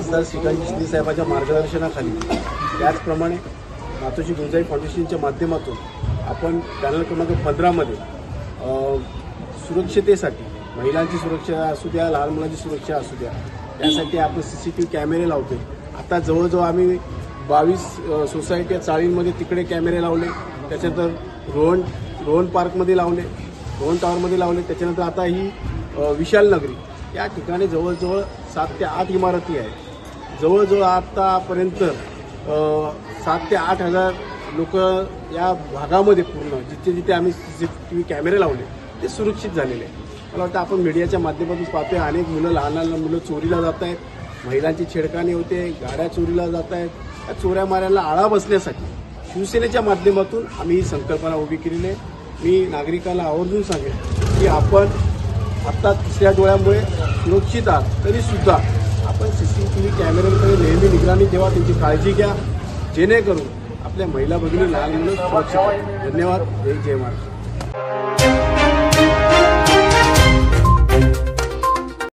खासदार श्रीकांत शिंदे साहेबांच्या मार्गदर्शनाखाली. त्याचप्रमाणे मातोश्री गुंजाई फाउंडेशनच्या माध्यमातून आपण पॅनल क्रमांक पंधरामध्ये सुरक्षतेसाठी महिलांची सुरक्षा असू द्या लहान मुलांची सुरक्षा असू द्या त्यासाठी आपण सी सी टी व्ही कॅमेरे लावतोय. आता जवळजवळ आम्ही बावीस सोसायटी चाळींमध्ये तिकडे कॅमेरे लावले त्याच्यानंतर रोहन रोहन पार्कमध्ये लावले रोहन टॉवरमध्ये लावले त्याच्यानंतर आता ही विशाल नगरी. या ठिकाणी जवळजवळ सात ते आठ इमारती आहेत. जवळजवळ आतापर्यंत सात ते आठ हजार लोक या भागामध्ये पूर्ण जिथे जिथे आम्ही सी सी टी व्ही कॅमेरे लावले ते सुरक्षित झालेले आहे मला वाटतं आपण मीडियाच्या माध्यमातून पाहतोय अनेक मुलं लहान लहान मुलं चोरीला जात आहेत महिलांची छेडखानी होते गाड्या चोरीला जात आहेत त्या चोऱ्या माऱ्याला आळा बसण्यासाठी शिवसेनेच्या माध्यमातून आम्ही ही संकल्पना उभी केलेली आहे. मी नागरिकाला आवर्जून सांगेन की आपण आत्ता तिसऱ्या डोळ्यामुळे सुरक्षित आहात तरीसुद्धा आपण सी सी टी व्ही कॅमेऱ्यांकडे नेहमी निगराणी ठेवा त्यांची काळजी घ्या. जेणेकरून आपल्या महिला भगिनी लहान मुलं सुरक्षित धन्यवाद. जय जय महाराष्ट्र.